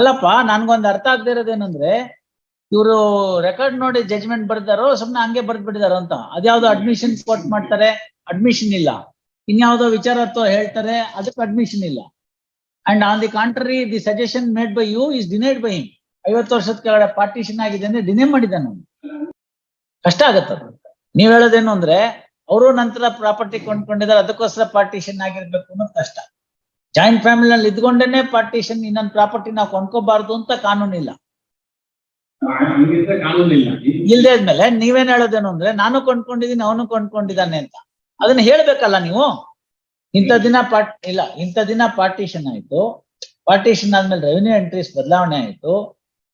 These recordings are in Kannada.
ಅಲ್ಲಪ್ಪ, ನನ್ಗೊಂದ್ ಅರ್ಥ ಆಗದೆ ಇರೋದೇನಂದ್ರೆ ಇವರು ರೆಕಾರ್ಡ್ ನೋಡಿ ಜಜ್ಮೆಂಟ್ ಬರ್ದಾರೋ, ಸುಮ್ನೆ ಹಂಗೆ ಬರ್ದ್ ಬಿಟ್ಟಿದಾರೋ ಅಂತ. ಅದ್ಯಾವ್ದೋ ಅಡ್ಮಿಷನ್ ಕೊಟ್ ಮಾಡ್ತಾರೆ ಅಡ್ಮಿಷನ್ ಇಲ್ಲ. ಇನ್ಯಾವುದೋ ವಿಚಾರತ್ವ ಹೇಳ್ತಾರೆ, ಅದಕ್ಕೆ ಅಡ್ಮಿಷನ್ ಇಲ್ಲ. And on the contrary the suggestion made by you is denied by him ಐವತ್ತು ವರ್ಷದ ಕೆಳಗಡೆ ಪಾರ್ಟಿಷನ್ ಆಗಿದೆ ಅಂದ್ರೆ ಡಿನೇ ಮಾಡಿದ ನಾನು ಕಷ್ಟ ಆಗತ್ತ ನೀವ್ ಹೇಳೋದೇನು ಅಂದ್ರೆ, ಅವರು ನಂತರ ಪ್ರಾಪರ್ಟಿ ಕೊಂಡ್ಕೊಂಡಿದ್ದಾರೆ, ಅದಕ್ಕೋಸ್ಕರ ಪಾರ್ಟಿಷನ್ ಆಗಿರ್ಬೇಕು ಅನ್ನೋದು ಕಷ್ಟ. ಜಾಯಿಂಟ್ ಫ್ಯಾಮಿಲಿನಲ್ಲಿ ಇದ್ಕೊಂಡೇನೆ ಪಾರ್ಟಿಷನ್ ಇನ್ನೊಂದು ಪ್ರಾಪರ್ಟಿ ನಾವು ಕೊಂಡ್ಕೋಬಾರ್ದು ಅಂತ ಕಾನೂನಿಲ್ಲ ಇಲ್ದೇ ಇದ್ಮೇಲೆ ನೀವೇನ್ ಹೇಳೋದೇನು ಅಂದ್ರೆ ನಾನು ಕೊಂಡ್ಕೊಂಡಿದ್ದೀನಿ ಅವನು ಕೊಂಡ್ಕೊಂಡಿದ್ದಾನೆ ಅಂತ. ಅದನ್ನ ಹೇಳ್ಬೇಕಲ್ಲ ನೀವು? ಇಂಥ ದಿನ ಪಾರ್ಟ್ ಇಲ್ಲ ಇಂಥ ದಿನ ಪಾರ್ಟಿಷನ್ ಆಯ್ತು. ಪಾರ್ಟಿಷನ್ ಆದ್ಮೇಲೆ ರೆವಿನ್ಯೂ ಎಂಟ್ರೀಸ್ ಬದಲಾವಣೆ ಆಯ್ತು.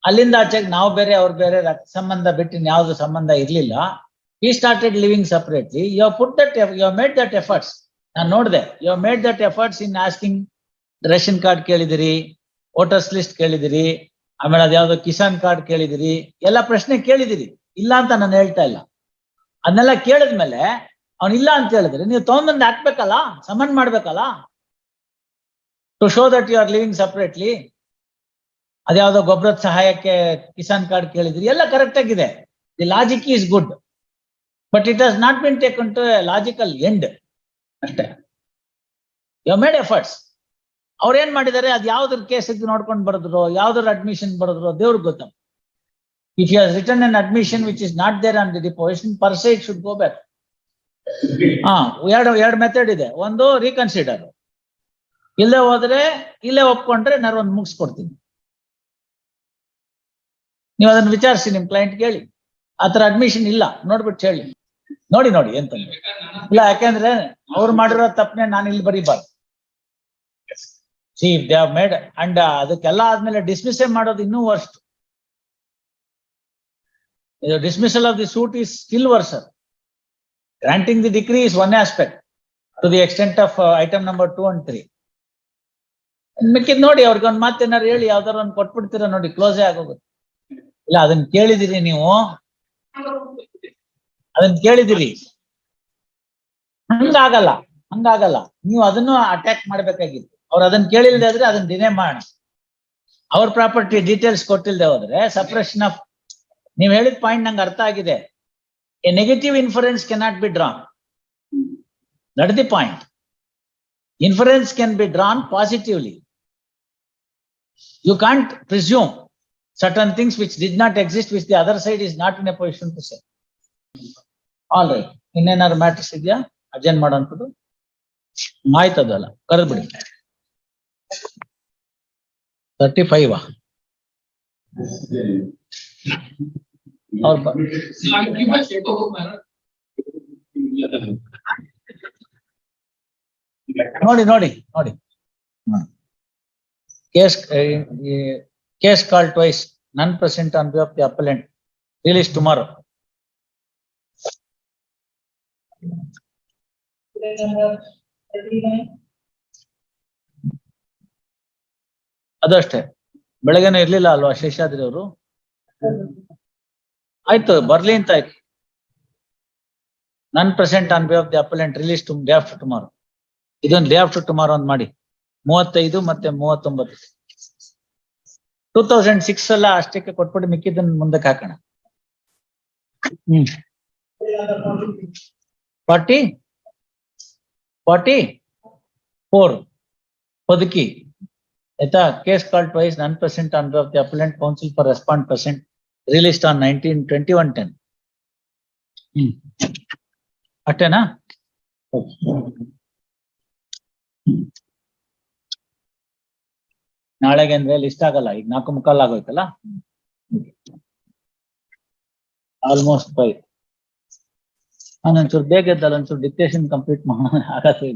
ಅಲ್ಲಿಂದ ಆಚೆಗೆ ನಾವು ಬೇರೆ ಅವ್ರು ಬೇರೆ ರಕ್ತ ಸಂಬಂಧ ಬಿಟ್ಟು ಯಾವ್ದು ಸಂಬಂಧ ಇರ್ಲಿಲ್ಲ. He started living separately you put that you made that efforts ನಾನು ನೋಡಿದೆ you made that efforts in asking ration card ಕೇಳಿದಿರಿ ವೋಟರ್ಸ್ ಲಿಸ್ಟ್ ಕೇಳಿದಿರಿ, ಆಮೇಲೆ ಅದ್ಯಾವುದೋ ಕಿಸಾನ್ ಕಾರ್ಡ್ ಕೇಳಿದಿರಿ, ಎಲ್ಲ ಪ್ರಶ್ನೆ ಕೇಳಿದಿರಿ. ಇಲ್ಲ ಅಂತ ನಾನು ಹೇಳ್ತಾ ಇಲ್ಲ. ಅದನ್ನೆಲ್ಲ ಕೇಳಿದ್ಮೇಲೆ ಅವನ್ ಇಲ್ಲ ಅಂತ ಹೇಳಿದ್ರೆ ನೀವು ತೊಗೊಂಡ್ಬಂದು ಹಾಕ್ಬೇಕಲ್ಲ ಸಮನ್ ಮಾಡ್ಬೇಕಲ್ಲ? To show that you are living separately ಅದ್ಯಾವುದೋ ಗೊಬ್ಬರದ ಸಹಾಯಕ್ಕೆ ಕಿಸಾನ್ ಕಾರ್ಡ್ ಕೇಳಿದ್ರಿ, ಎಲ್ಲ ಕರೆಕ್ಟ್ ಆಗಿದೆ. The logic is good but it has not been taken to logical end ಅಷ್ಟೇ. ಯು ಮೇಡ್ ಎಫರ್ಟ್ಸ್ ಅವ್ರು ಏನ್ ಮಾಡಿದ್ದಾರೆ? ಅದು ಯಾವ್ದ್ರ ಕೇಸ್ ನೋಡ್ಕೊಂಡು ಬರೆದ್ರು, ಯಾವ್ದ್ರ ಅಡ್ಮಿಷನ್ ಬರೆದ್ರು ದೇವ್ರಿಗೆ ಗೊತ್ತ if you return an admission which is not there on the deposition per se it should go back ಹಾ, ಎರಡು ಎರಡು ಮೆಥಡ್ ಇದೆ. ಒಂದು ರೀಕನ್ಸಿಡರ್ ಇಲ್ಲೇ ಹೋದ್ರೆ, ಇಲ್ಲೇ ಒಪ್ಕೊಂಡ್ರೆ ನಾನು ಒಂದು ಮುಗಿಸ್ಕೊಡ್ತೀನಿ. ನೀವು ಅದನ್ನ ವಿಚಾರಿಸಿ ನಿಮ್ ಕ್ಲೈಂಟ್ ಕೇಳಿ. ಆತರ ಅಡ್ಮಿಷನ್ ಇಲ್ಲ. ನೋಡ್ಬಿಟ್ಟು ಹೇಳಿ. ನೋಡಿ ನೋಡಿ, ಎಂತ ಇಲ್ಲ. ಯಾಕೆಂದ್ರೆ ಅವ್ರು ಮಾಡಿರೋ ತಪ್ಪನೆ ನಾನು ಇಲ್ಲಿ ಬರೀಬಾರ್ದು. See they have made and ಅದಕ್ಕೆಲ್ಲ ಆದ್ಮೇಲೆ ಡಿಸ್ಮಿಸ್ ಮಾಡೋದು ಇನ್ನೂ worst dismissal of the suit is still worser granting the degree is one aspect to the extent of item number two and three ಮಿಕ್ಕಿದ್ ನೋಡಿ, ಅವ್ರಿಗೆ ಒಂದು ಏನಾರು ಹೇಳಿ ಯಾವ್ದಾರು ಒಂದು ಕೊಟ್ಬಿಡ್ತೀರಾ ನೋಡಿ ಕ್ಲೋಸೇ ಆಗೋಗುತ್ತೆ. ಇಲ್ಲ ಅದನ್ನ ಕೇಳಿದಿರಿ ನೀವು. ಅದನ್ನ ಕೇಳಿದಿರಿ. ಹಂಗಾಗಲ್ಲ ಹಂಗಾಗಲ್ಲ. ನೀವು ಅದನ್ನು ಅಟ್ಯಾಕ್ ಮಾಡ್ಬೇಕಾಗಿತ್ತು. ಅವ್ರು ಅದನ್ನ ಕೇಳಿಲ್ದೆ ಆದ್ರೆ ಅದನ್ನ ಡಿನೇ ಮಾಡೋಣ. ಅವ್ರ ಪ್ರಾಪರ್ಟಿ ಡೀಟೇಲ್ಸ್ ಕೊಟ್ಟಿಲ್ದೆ ಹೋದ್ರೆ ಸಪ್ರೆಷನ್ ಆಫ್ ನೀವ್ ಹೇಳಿದ ಪಾಯಿಂಟ್ ನಂಗೆ ಅರ್ಥ ಆಗಿದೆ. A negative inference cannot be drawn that the point inference can be drawn positively you can't presume certain things which did not exist, which the other side is not in a position to say. All right, ಇನ್ನೇನಾದ್ರು ಮ್ಯಾಟ್ರಿಕ್ಸ್ ಇದೆಯಾ? ಅಜೆಂಡ್ ಮಾಡೋಂಥದ್ದು ಆಯ್ತದಲ್ಲ ಕರೆದ್ಬಿಡಿ. ತರ್ಟಿ ಫೈವ್ ಅವ್ರ ನೋಡಿ ನೋಡಿ ನೋಡಿ. Case case call twice. None present on behalf the appellant release tomorrow ಅದು ಅಷ್ಟೇ ಬೆಳಗ್ಗೆನೇ ಇರ್ಲಿಲ್ಲ ಅಲ್ವಾ ಶೇಷಾದ್ರಿ ಅವರು ಆಯ್ತು, ಬರ್ಲಿ ಅಂತ ಆಯ್ತು. None present on behalf the appellant release to day after tomorrow ಇದೊಂದು ಡೇ ಆಫ್ಟರ್ ಟುಮಾರೋ ಅಂತ ಮಾಡಿ. ಮೂವತ್ತೈದು ಮತ್ತೆ ಮೂವತ್ತೊಂಬತ್ತು. ಟೂ ತೌಸಂಡ್ ಸಿಕ್ಸ್ ಎಲ್ಲ ಅಷ್ಟಕ್ಕೆ ಕೊಟ್ಬಿಟ್ಟು ಮಿಕ್ಕಿದ್ದನ್ನ ಮುಂದಕ್ಕೆ ಹಾಕೋಣ. ಹ್ಮ್. Forty forty four. ಪದಕಿ ಆಯ್ತಾ? Case call twice none present under of the appellant counsel for respondent present released on nineteen twenty one ten. Hmm. ಅಷ್ಟೇನಾ? ನಾಳೆಗೆ ಅಂದ್ರೆ ಲಿಸ್ಟ್ ಆಗಲ್ಲ ಈಗ ನಾಲ್ಕು ಮುಕ್ಕಾಲ್ ಆಗೋಯ್ತಲ್ಲ? ಆಲ್ಮೋಸ್ಟ್ ಫೈವ್ ನಾನು ಒಂಚೂರು ಬೇಗ ಎದ್ದಲ್ಲ ಒಂಚೂರು ಡಿಕ್ಟೇಷನ್ ಕಂಪ್ಲೀಟ್ ಮಾಡೋಣ ಆಗತ್ತೆ